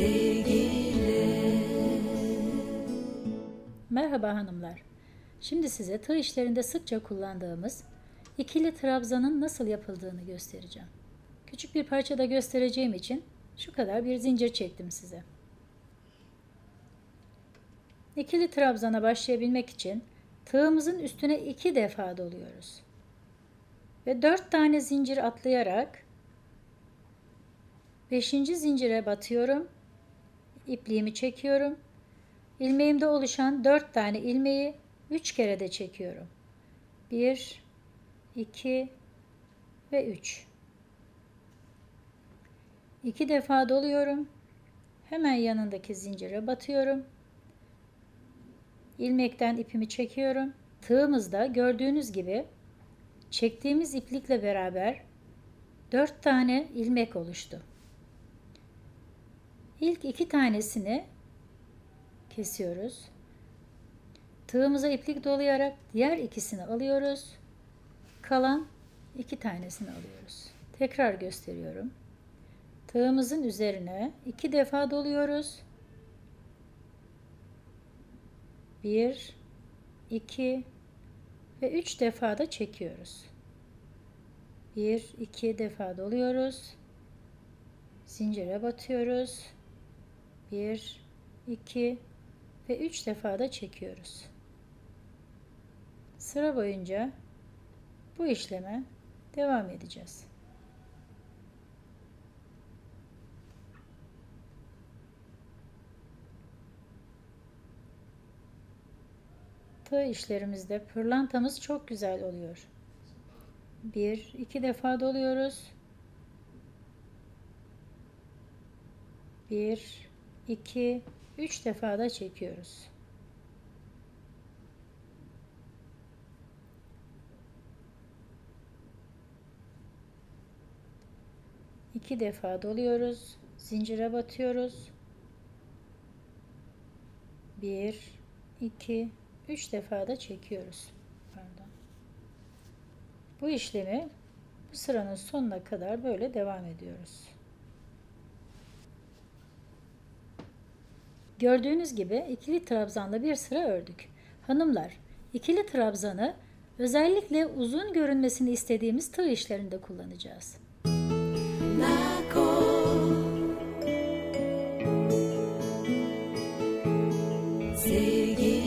sevgiyle. Merhaba hanımlar. Şimdi size tığ işlerinde sıkça kullandığımız ikili trabzanın nasıl yapıldığını göstereceğim. Küçük bir parçada göstereceğim için şu kadar bir zincir çektim size. İkili trabzana başlayabilmek için tığımızın üstüne iki defa doluyoruz. Ve dört tane zincir atlayarak beşinci zincire batıyorum İpliğimi çekiyorum ilmeğimde oluşan 4 tane ilmeği 3 kere de çekiyorum. 1 2 ve 3. 2 defa doluyorum. Hemen yanındaki zincire batıyorum. İlmekten ipimi çekiyorum. Tığımızda gördüğünüz gibi çektiğimiz iplikle beraber 4 tane ilmek oluştu. İlk iki tanesini kesiyoruz. Tığımıza iplik dolayarak diğer ikisini alıyoruz. Kalan iki tanesini alıyoruz. Tekrar gösteriyorum. Tığımızın üzerine iki defa doluyoruz. Bir, iki ve üç defa da çekiyoruz. Bir, iki defa doluyoruz. Zincire batıyoruz. Bir, iki ve 3 defa da çekiyoruz. Sıra boyunca bu işleme devam edeceğiz. Tığ işlerimizde pırlantamız çok güzel oluyor. Bir, iki defa doluyoruz. Bir, iki, 3 defa da çekiyoruz. İki defa doluyoruz. Zincire batıyoruz. Bir, iki, üç defa da çekiyoruz. Pardon. Bu işlemi bu sıranın sonuna kadar böyle devam ediyoruz. Gördüğünüz gibi ikili trabzanla bir sıra ördük. Hanımlar, ikili trabzanı özellikle uzun görünmesini istediğimiz tığ işlerinde kullanacağız. See